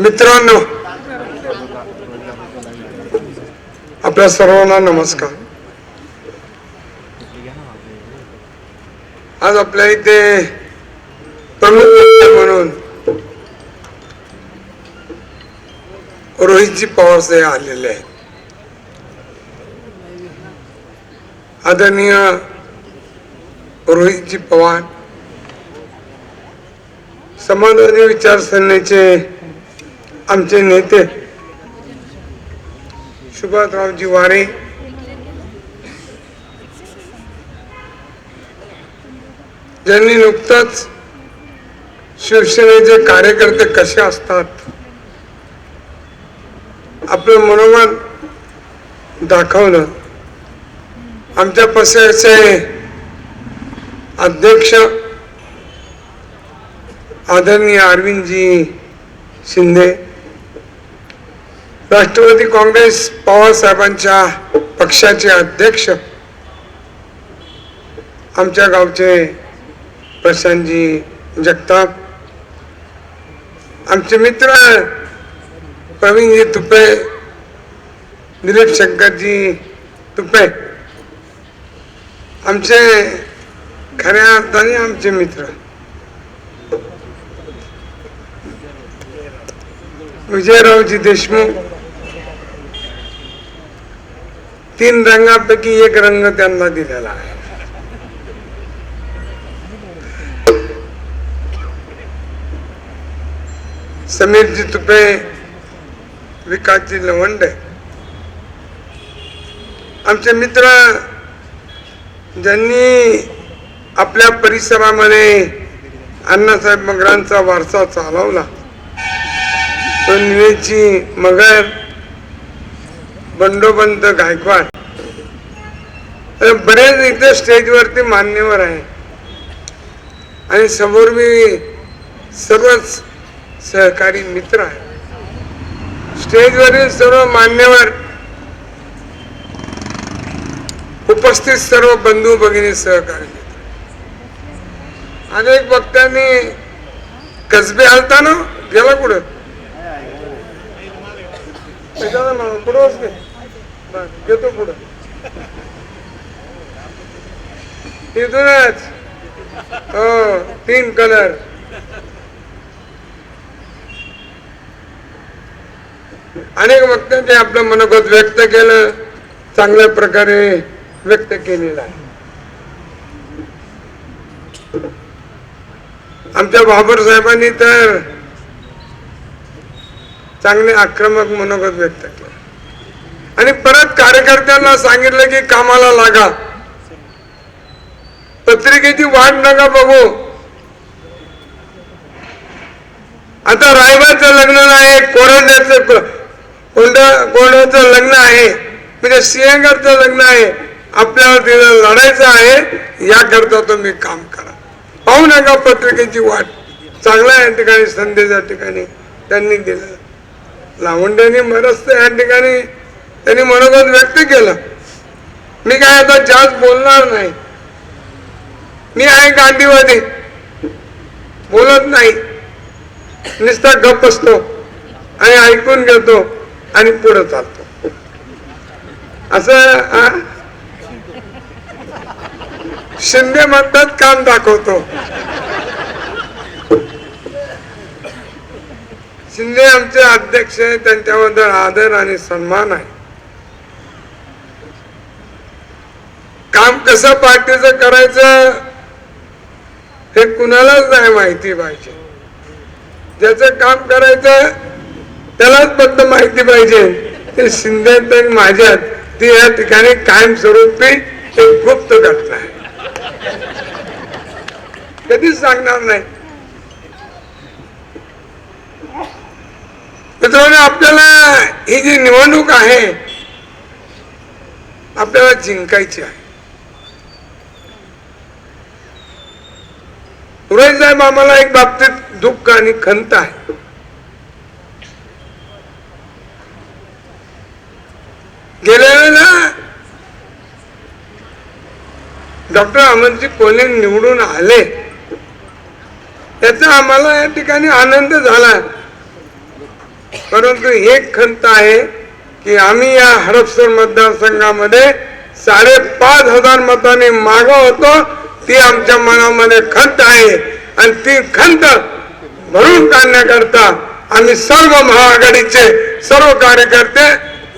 मित्रांनो आपल्या सर्वांना नमस्कार. आज आपल्या इथे प्रमुख म्हणून रोहितजी पवार साहेब आलेले आहेत. आदरणीय रोहितजी पवार समाजवादी विचारसरणीचे आमचे नेते सुभाषरावजी वारे. ज्यांनी नुकतंच शिवसेनेचे कार्यकर्ते कसे असतात? आपलं मनोमन दाखवलं आमच्या पक्षाचे अध्यक्ष आदरणीय अरविंदजी शिंदे राष्ट्रवादी काँग्रेस पवारसाहेबांच्या पक्षाचे अध्यक्ष आमच्या गावचे प्रशांतजी जगताप आमचे मित्र प्रवीणजी तुपे दिलीप शंकरजी तुपे आमचे खऱ्या अर्थाने आमचे मित्र. विजयरावजी देशमुख. तीन रंगापैकी एक रंग त्यांना दिलेला आहे. समीरजी तुपे विकासजी लवंडे. आमचे मित्र ज्यांनी आपल्या परिसरामध्ये अण्णासाहेब मगरांचा वारसा चालवला तो मगर बंडोबंत गायकवाड. बरेच इथे स्टेजवरती मान्यवर आहे. आणि समोर मी सर्वच सहकारी मित्र आहे. स्टेजवरील सर्व मान्यवर उपस्थित सर्व बंधू भगिनी सहकारी मित्र. अनेक वक्त्यांनी कसबे हलताना गेला कुठं? कशाला म्हणून पुढं बसले घेतो पुढं. तिथूनच हो तीन कलर अनेक वक्त्यांनी आपलं मनोगत व्यक्त केलं. चांगल्या प्रकारे व्यक्त केलेलं आहे. आमच्या बाबर साहेबांनी तर चांगले आक्रमक मनोगत व्यक्त केलं. आणि परत कार्यकर्त्यांना सांगितलं की कामाला लागा. पत्रिकेची वाट नका बघू. आता रायबाचं लग्न आहे कोरड्याचं कोंडा कोंड्याचं लग्न आहे. म्हणजे सिंहगडचं लग्न आहे. आपल्याला तिला लढायचं आहे. याकरता तुम्ही काम करा. पाहू नका पत्रिकेची वाट. चांगला या ठिकाणी संधीच्या ठिकाणी त्यांनी दिलं. लावंड्याने बरंच या ठिकाणी त्यांनी मनोगत व्यक्त केलं. मी काय आता जास्त बोलणार नाही. मी आहे गांधीवादी. बोलत नाही. नुसता गप असतो आणि ऐकून घेतो आणि पुढे चालतो. असं शिंदे म्हणतात काम दाखवतो. शिंदे आमचे अध्यक्ष आहे त्यांच्याबद्दल आदर आणि सन्मान आहे. काम कसं पार्टीचं करायचं हे कुणालाच नाही माहिती पाहिजे. ज्याचं काम करायचं त्यालाच फक्त माहिती पाहिजे. ते शिंदे आणि माझ्यात ती या ठिकाणी कायमस्वरूपी एक गुप्त घटना आहे. कधीच सांगणार नाही. मित्रांनो आपल्याला ही जी निवडणूक आहे आपल्याला जिंकायची आहे. सुरेश साहेब आम्हाला एक बाबतीत दुःख आणि खंत आहे. गेल्या वेळेला डॉक्टर अमरजी कोल्हे निवडून आले. त्याचा आम्हाला या ठिकाणी आनंद झाला. परंतु एक खंत आहे की आम्ही या हडपसर मतदारसंघामध्ये साडेपाच हजार मताने मागं होतो. ती आमच्या मनामध्ये खंत आहे. आणि ती खंत भरून काढण्याकरता आम्ही सर्व महाआघाडीचे सर्व कार्यकर्ते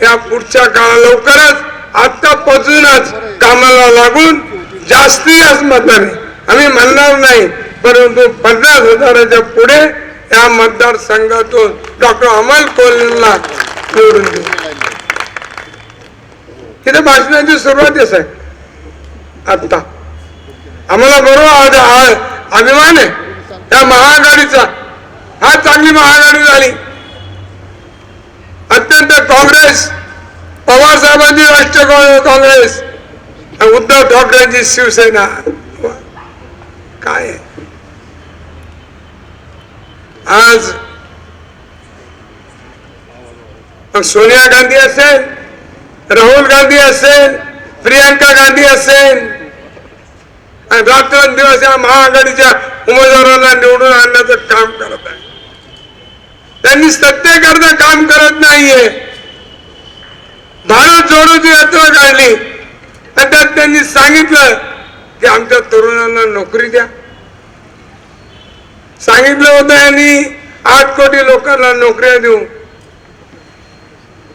या पुढच्या काळा लवकरच आत्ता पोचूनच कामाला लागून जास्ती जास्त मताने आम्ही म्हणणार नाही परंतु पन्नास हजाराच्या पुढे या मतदारसंघातून डॉक्टर अमल कोल्हेला निवडून दिले इथे भाषणाची सुरुवातच आहे आता आम्हाला बरोबर अभिमान आहे. त्या महाआघाडीचा. हा चांगली महाआघाडी झाली. अत्यंत काँग्रेस पवार साहेबांची राष्ट्रीय काँग्रेस. उद्धव ठाकरेंची शिवसेना. काय आहे? आज सोनिया गांधी असेल राहुल गांधी असेल प्रियंका गांधी असेल आणि रात्रंदिवस या महाआघाडीच्या उमेदवारांना निवडून आणण्याचं काम करत आहे. त्यांनी सत्तेकरता काम करत नाहीये. भारत जोडोची यात्रा काढली. आणि त्यात त्यांनी सांगितलं की आमच्या तरुणांना नोकरी द्या. सांगितलं होतं यांनी आठ कोटी लोकांना नोकऱ्या देऊ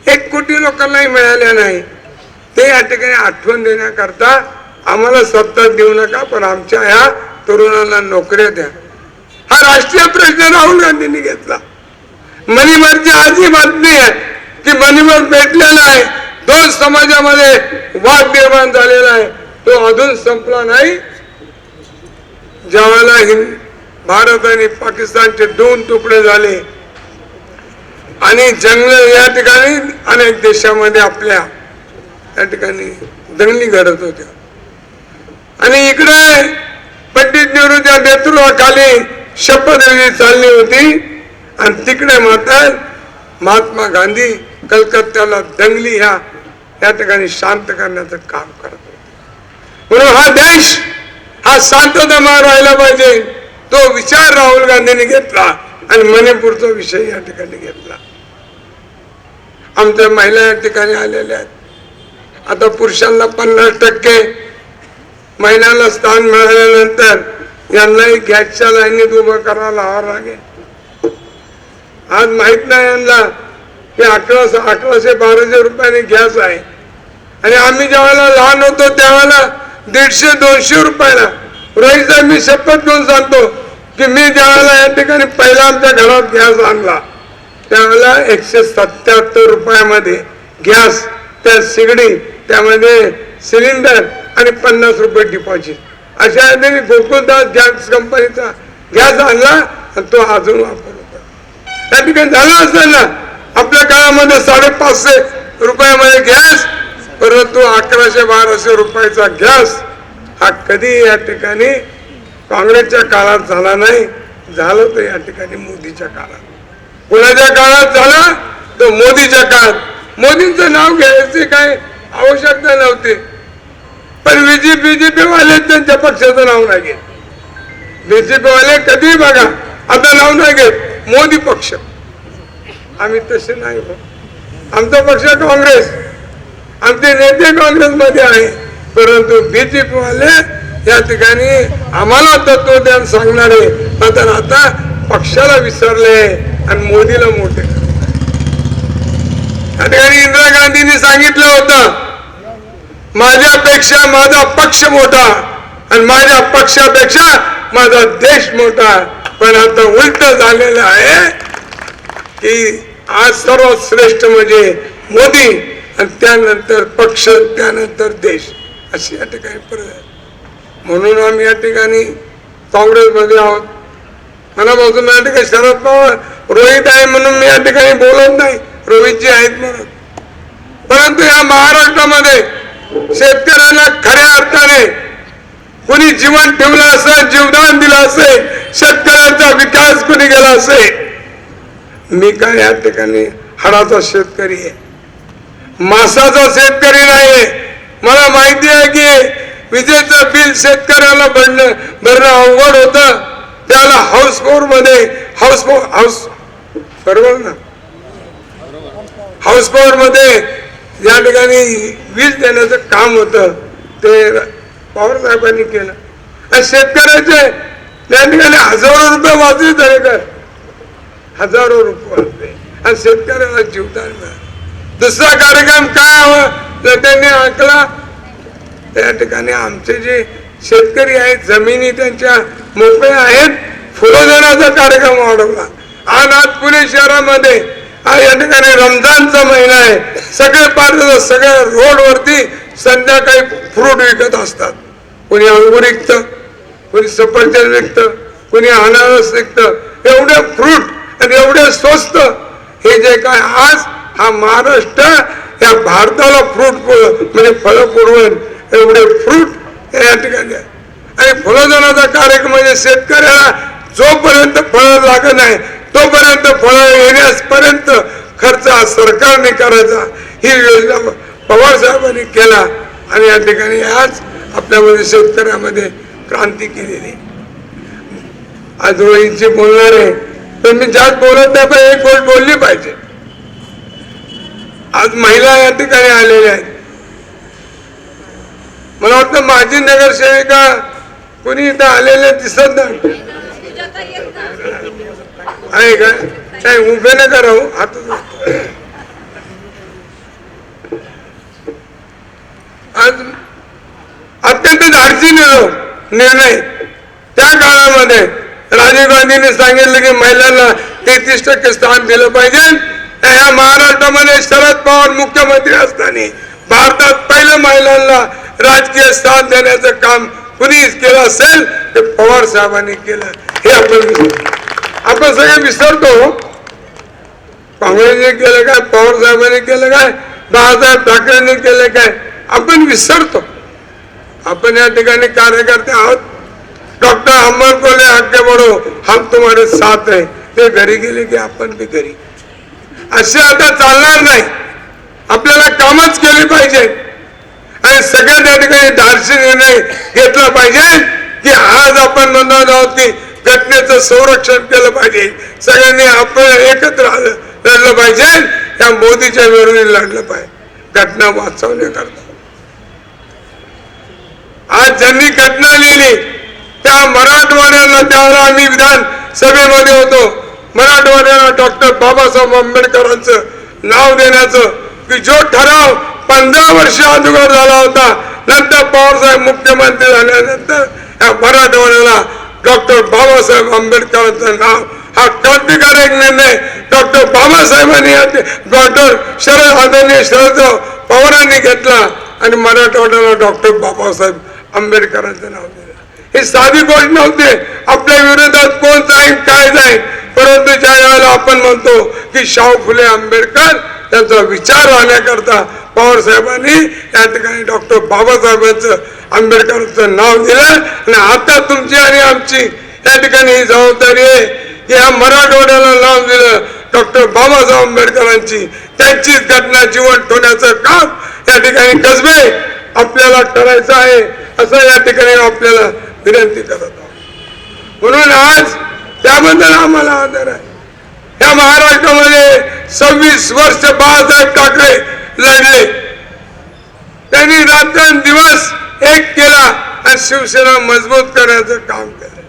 एक कोटी लोकांनाही मिळाल्या नाही. ते या ठिकाणी आठवण देण्याकरता आम्हाला सत्ता देऊ नका पण आमच्या ह्या तरुणांना नोकऱ्या द्या. हा राष्ट्रीय प्रश्न राहुल गांधींनी घेतला. मणिभरची आज ही बातमी आहे की मणिभर पेटलेला आहे. दोन समाजामध्ये वाद निर्माण झालेला आहे. तो अजून संपला नाही. ज्यावेळेला हिंद भारत आणि पाकिस्तानचे दोन तुकडे झाले. आणि जंगल या ठिकाणी अनेक देशामध्ये आपल्या या ठिकाणी दंगली घडत होत्या. आणि इकडे पंडित नेहरूच्या नेतृत्वाखाली शपथविधी चालली होती. आणि तिकडे मात्र महात्मा गांधी कलकत्त्याला दंगली ह्या या ठिकाणी शांत करण्याचं काम करत होते. म्हणून हा देश हा शांतता राहिला पाहिजे. तो विचार राहुल गांधींनी घेतला आणि मणिपूरचा विषय या ठिकाणी घेतला. आमच्या महिला या ठिकाणी आलेल्या आहेत. आता पुरुषांना पन्नास टक्के महिलांना स्थान मिळाल्यानंतर यांनाही गॅसच्या लाईनीत उभं करावं लावावं लागेल. आज माहीत नाही यांना की अकराशे अकराशे बाराशे रुपयाने गॅस आहे. आणि आम्ही ज्यावेळेला लहान होतो त्यावेळेला दीडशे दोनशे रुपयाला. रोहित मी शपथ घेऊन सांगतो की मी ज्यावेळेला या ठिकाणी पहिला आमच्या घरात गॅस आणला त्यावेळेला एकशे सत्याहत्तर रुपयामध्ये गॅस त्या सिगडी त्यामध्ये सिलेंडर आणि पन्नास रुपये डिपॉझिट अशा रीतीने गोकुळदास गॅस कंपनीचा गॅस आणला आणि तो अजून वापर होता. त्या ठिकाणी झालं असतं ना आपल्या काळामध्ये साडेपाचशे रुपयामध्ये गॅस परंतु अकराशे बाराशे रुपयाचा गॅस हा कधी या ठिकाणी काँग्रेसच्या काळात झाला नाही झालं तर या ठिकाणी मोदीच्या काळात. कुणाच्या काळात झाला तर मोदीच्या काळात. मोदींचं नाव घ्यायची काय? आवश्यकता नव्हती. पण बीजे बीजेपी वाले त्यांच्या पक्षाचं नाव नाही घेत. बीजेपी वाले कधी बघा आता नाव नाही घेत. मोदी पक्ष. आम्ही तसे नाही हो. आमचा पक्ष काँग्रेस. आमचे नेते काँग्रेसमध्ये आहे. परंतु बीजेपी वाले या ठिकाणी आम्हाला तत्वज्ञान सांगणारे तर आता पक्षाला विसरले आणि मोदीला मोठे. त्या ठिकाणी इंदिरा गांधींनी सांगितलं होतं माझ्यापेक्षा माझा पक्ष मोठा आणि माझ्या पक्षापेक्षा माझा देश मोठा. पण आता उलट झालेलं आहे की आज सर्वात श्रेष्ठ म्हणजे मोदी आणि त्यानंतर पक्ष त्यानंतर देश. अशी या ठिकाणी परत म्हणून आम्ही या ठिकाणी काँग्रेसमध्ये आहोत. मनापासून या ठिकाणी शरद पवार रोहित आहे म्हणून मी या ठिकाणी बोलत नाही. रोहितजी आहेत म्हणून. परंतु या महाराष्ट्रामध्ये शेतकऱ्यांना खऱ्या अर्थाने कुणी जीवन ठेवलं असेल जीवदान दिलं असेल शेतकऱ्यांचा विकास कुणी केला असेल मी काय या ठिकाणी हाडाचा शेतकरी आहे? मासाचा शेतकरी नाही मला माहिती आहे की विजेचं बिल शेतकऱ्याला भरणं भरणं अवघड होतं. त्याला हाऊस फोरमध्ये हाऊस हाऊस बरोबर ना? हाऊस पॉवर मध्ये या ठिकाणी वीज देण्याचं काम होतं. ते पवार साहेबांनी केलं. आणि शेतकऱ्याचे त्या ठिकाणी हजारो रुपये वाचले दरेकर हजारो रुपये वाचले आणि शेतकऱ्याला जीवदान मिळालं. दुसरा कार्यक्रम काय हवं? तर त्यांनी ऐकला त्या ठिकाणी आमचे जे शेतकरी आहेत जमिनी त्यांच्या मोकळ्या आहेत. फुलं कार्यक्रम वाढवला. आणि आज पुणे शहरामध्ये हा या ठिकाणी रमजानचा महिना आहे. सगळे पार सगळ्या रोडवरती संध्याकाळी फ्रूट विकत असतात. कोणी अंगूर विकतं कोणी सफरचंद विकतं कोणी अनारस विकतं. एवढे फ्रूट आणि एवढे स्वस्त हे जे काय आज हा महाराष्ट्र या भारताला फ्रूट म्हणजे फळ पुरवण एवढे फ्रूट या ठिकाणी. आणि फळोदनाचा कार्यक्रम म्हणजे शेतकऱ्याला जोपर्यंत फळं लागत नाही तोपर्यंत फळं येण्यापर्यंत खर्च सरकारने करायचा. ही योजना पवार साहेबांनी केला आणि या ठिकाणी आज आपल्यामध्ये शेतकऱ्यामध्ये क्रांती केलेली. आज रोहितजी बोलणार आहे पण मी जास्त बोलत नाही पण एक गोष्ट बोलली पाहिजे. आज महिला या ठिकाणी आलेल्या आहेत. मला वाटतं माजी नगरसेविका कुणी इथं आलेले दिसत नाही. आहे का? नाही उभे नका राहू हात आज अत्यंत धाडसी निर्णय. त्या काळामध्ये राजीव गांधींनी सांगितलं की महिलांना तेहतीस टक्के स्थान दिलं पाहिजे. या महाराष्ट्रामध्ये शरद पवार मुख्यमंत्री असताना भारतात पहिलं महिलांना राजकीय स्थान देण्याचं काम कुणी केलं असेल ते पवार साहेबांनी केलं. हे आपण आपण सगळे विसरतो. काँग्रेसने केलं काय पवार साहेबांनी केलं काय बाळासाहेब ठाकरेंनी केलं काय आपण विसरतो. आपण या ठिकाणी कार्यकर्ते आहोत. डॉक्टर अमर कोले हक्के बडो हम तुम्हारे साथ आहे ते घरी गेले की आपण बी घरी. असे आता चालणार नाही. आपल्याला कामच केले पाहिजे. आणि सगळ्या त्या ठिकाणी धाडसी निर्णय घेतला पाहिजे की आज आपण नोंदवत आहोत की घटनेचं संरक्षण केलं पाहिजे. सगळ्यांनी आपण एकत्र लढलं पाहिजे. या मोदीच्या विरोधी लढलं पाहिजे. घटना वाचवण्याकरता. आज ज्यांनी घटना लिहिली त्या मराठवाड्याला त्यावेळेला आम्ही विधान सभेमध्ये होतो. मराठवाड्याला डॉक्टर बाबासाहेब आंबेडकरांचं नाव देण्याचं की जो ठराव पंधरा वर्ष अगोदर झाला होता. नंतर पवारसाहेब मुख्यमंत्री झाल्यानंतर या मराठवाड्याला डॉक्टर बाबासाहेब आंबेडकरांचं नाव. हा क्रांतिकारक निर्णय. डॉक्टर बाबासाहेबांनी डॉक्टर शरद आदरणीय शरदराव पवारांनी घेतला आणि मराठवाड्याला डॉक्टर बाबासाहेब आंबेडकरांचं नाव दिलं. ही साधी गोष्ट नव्हती. आपल्या विरोधात कोण जाईल काय जाईल परंतु ज्या वेळेला आपण म्हणतो की शाहू फुले आंबेडकर त्यांचा विचार राहण्याकरता पवारसाहेबांनी त्या या ठिकाणी डॉक्टर बाबासाहेबांचं आंबेडकरांचं नाव दिलं. आणि आता तुमची आणि आमची या ठिकाणी ही जबाबदारी आहे. की या मराठवाड्याला नाव दिलं डॉक्टर बाबासाहेब आंबेडकरांची. त्यांचीच घटना जीवन ठेवण्याचं काम या ठिकाणी कसबे आपल्याला करायचं आहे असं या ठिकाणी आपल्याला विनंती करत आहोत. म्हणून आज त्याबद्दल आम्हाला आदर आहे. या महाराष्ट्रामध्ये सव्वीस वर्ष बाळासाहेब ठाकरे लढले त्यांनी रात्रंदिवस एक केला आणि शिवसेना मजबूत करण्याचं काम केलं.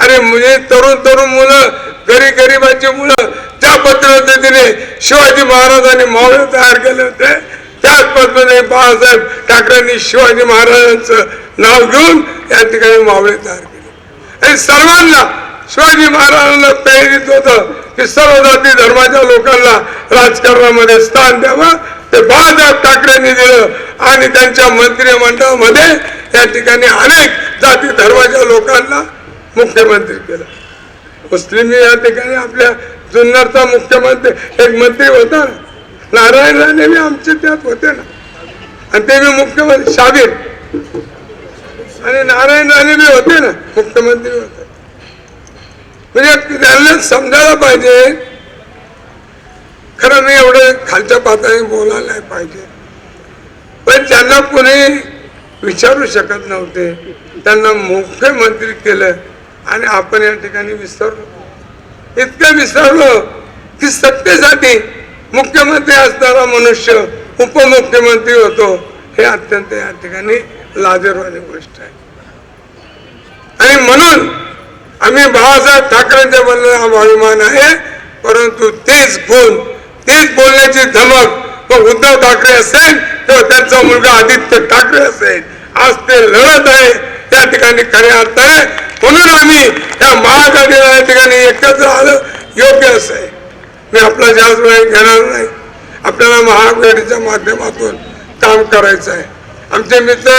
अरे म्हणजे तरुण तरुण मुलं गरीब गरिबांची मुलं ज्या पद्धतीने शिवाजी महाराजांनी मावळे तयार केले होते. त्याच पद्धतीने बाळासाहेब ठाकरेंनी शिवाजी महाराजांचं नाव घेऊन या ठिकाणी मावळे तयार केले. आणि सर्वांना शिवाजी महाराजांना प्रेरित होतं की सर्व जाती धर्माच्या लोकांना राजकारणामध्ये स्थान द्यावं. ते बाळासाहेब ठाकरेंनी दिलं आणि त्यांच्या मंत्रिमंडळामध्ये या ठिकाणी अनेक जाती धर्माच्या लोकांना मुख्यमंत्री केलं. मुस्लिम या ठिकाणी आपल्या जुन्नरचा मुख्यमंत्री एक मंत्री होता ना. नारायण राणे बी आमचे त्यात होते ना. आणि ते बी मुख्यमंत्री शाबीर. आणि नारायण राणे बी होते ना मुख्यमंत्री होते. म्हणजे त्यांना समजायला पाहिजे. खरं मी एवढं खालच्या पातळी बोलायला पाहिजे. पण त्यांना कोणी विचारू शकत नव्हते. त्यांना मुख्यमंत्री केलं आणि आपण या ठिकाणी विसरलो. इतकं विसरलो की सत्तेसाठी मुख्यमंत्री असणारा मनुष्य उपमुख्यमंत्री होतो हे अत्यंत या ठिकाणी लाजरवाणी गोष्ट आहे. आणि म्हणून आम्ही बाळासाहेब ठाकरेंच्या बोलण्याचा अभिमान आहे. परंतु तेच गुण तेच बोलण्याची धमक मग उद्धव ठाकरे असेल किंवा त्यांचा मुलगा आदित्य ठाकरे असेल. आज ते लढत आहे त्या ठिकाणी खऱ्या अर्थाने म्हणून आम्ही या महाआघाडीला या ठिकाणी एकत्र आलं योग्य असं. आहे मी आपला जास्त वेळ घेणार नाही. आपल्याला महाआघाडीच्या माध्यमातून काम करायचं आहे. आमचे मित्र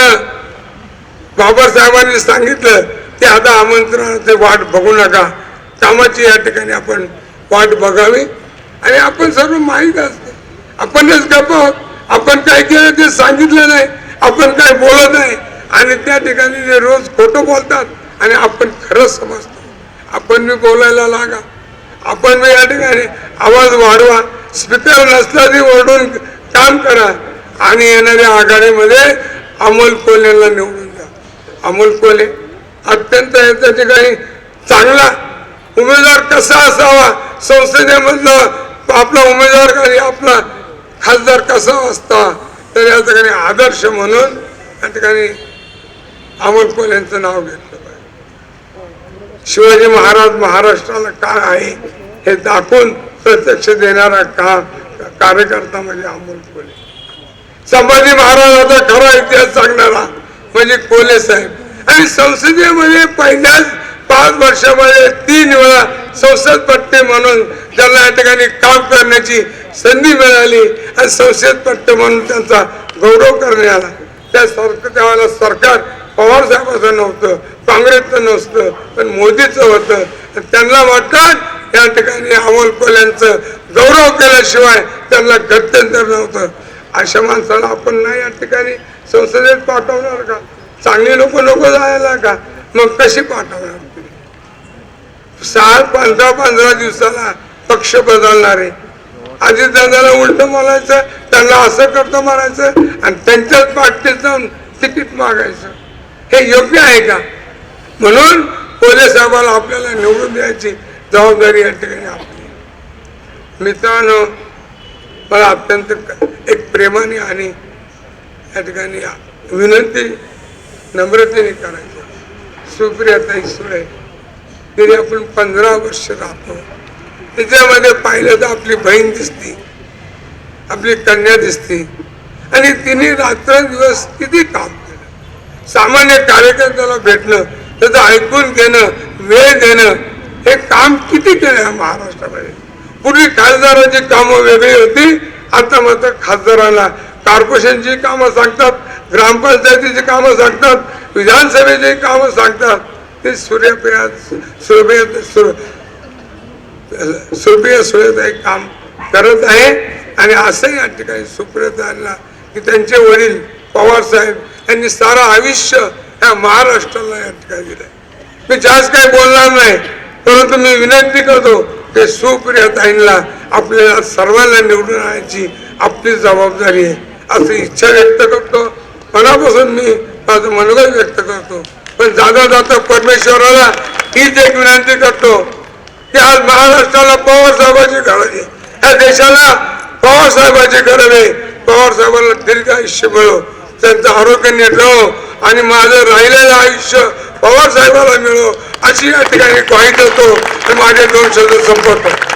बाबासाहेबांनी सांगितलं ते आता आमंत्रणाचे वाट बघू नका कामाची या ठिकाणी आपण वाट बघावी. आणि आपण सर्व माहीत असते. आपणच गप आहोत. आपण काय केलं ते सांगितलं नाही. आपण काय बोलत नाही. आणि त्या ठिकाणी ते रोज खोटं बोलतात आणि आपण खरंच समजतो. आपण बी बोलायला लागा. आपण मी या ठिकाणी आवाज वाढवा. स्पीकर नसला तरी ओरडून काम करा. आणि येणाऱ्या आघाडीमध्ये अमोल कोल्हेला निवडून द्या. अमोल कोल्हे. अत्यंत त्या ठिकाणी चांगला उमेदवार कसा असावा? संसदेमधलं आपला उमेदवार आणि आपला खासदार कसा असता? तर या ठिकाणी आदर्श म्हणून या ठिकाणी अमोल कोल्हेंचं नाव घेतलं पाहिजे. शिवाजी महाराज महाराष्ट्राला काय आहे हे दाखवून प्रत्यक्ष देणारा का कार्यकर्ता म्हणजे अमोल कोले. संभाजी महाराजाचा खरा इतिहास सांगणारा म्हणजे कोले साहेब. आणि संसदेमध्ये पहिल्याच पाच वर्षामध्ये तीन वेळा संसद पट्टे म्हणून त्यांना या ठिकाणी काम करण्याची संधी मिळाली आणि संसद पट्टे म्हणून त्यांचा गौरव करण्यात आला. त्या सरकार त्यावेळेला सरकार पवार साहेबाचं नव्हतं काँग्रेसचं नसतं पण मोदीचं होतं. त्यांना वाटतं या ठिकाणी अमोल कोल्यांचं गौरव केल्याशिवाय त्यांना गत्यंतर नव्हतं. अशा माणसाला आपण नाही या ठिकाणी संसदेत पाठवणार का? चांगली लोक नको जायला का? मग कशी पाठवणार तुम्ही? सहा पंधरा पंधरा दिवसाला पक्ष बदलणारे आधी दादाला उलट बोलायचं त्यांना असं करतो मारायचं आणि त्यांच्याच पाठीत जाऊन तिकीट मागायचं. हे योग्य आहे का? म्हणून पोलीस साहेबाला आपल्याला निवडून द्यायची जबाबदारी या ठिकाणी आपली मित्रांनो मला अत्यंत एक प्रेमाने आणि या ठिकाणी विनंती नम्रतेने करायचं. सुप्रियाताई सुळे गेली आपण पंधरा वर्ष राहतो. त्याच्यामध्ये पाहिलं तर आपली बहीण दिसती आपली कन्या दिसते. आणि तिने रात्रंदिवस किती काम केलं. सामान्य कार्यकर्त्याला भेटणं त्याचं ऐकून घेणं वेळ देणं हे काम किती केलं या महाराष्ट्रामध्ये? पूर्वी खासदारांची कामं वेगळी होती आता मात्र खासदारांना कॉर्पोरेशनची कामं सांगतात ग्रामपंचायतीची कामं सांगतात विधानसभेची कामं सांगतात. ते सूर्यप्रिया सूर्य सुप्रिया एक काम करत आहे. आणि असं या ठिकाणी सुप्रियतांना की त्यांचे वडील पवार साहेब यांनी सारं आयुष्य ह्या महाराष्ट्राला या ठिकाणी दिलं मी जास्त काही बोलणार नाही परंतु मी विनंती करतो ते सुप्रियताईंना आपल्याला सर्वांना निवडून आणायची आपली जबाबदारी आहे. अशी इच्छा व्यक्त करतो. मनापासून मी माझं मनोगत व्यक्त करतो. पण जाता जाता परमेश्वराला हीच एक विनंती करतो की आज महाराष्ट्राला पवारसाहेबाची गरज आहे. या देशाला पवारसाहेबाची गरज आहे. पवारसाहेबांना दीर्घ आयुष्य मिळो त्यांचं आरोग्य नीट आणि माझं राहिलेलं आयुष्य पवारसाहेबाला मिळो अशी या ठिकाणी ग्वाही देतो आणि माझे दोन शब्द संपवतो.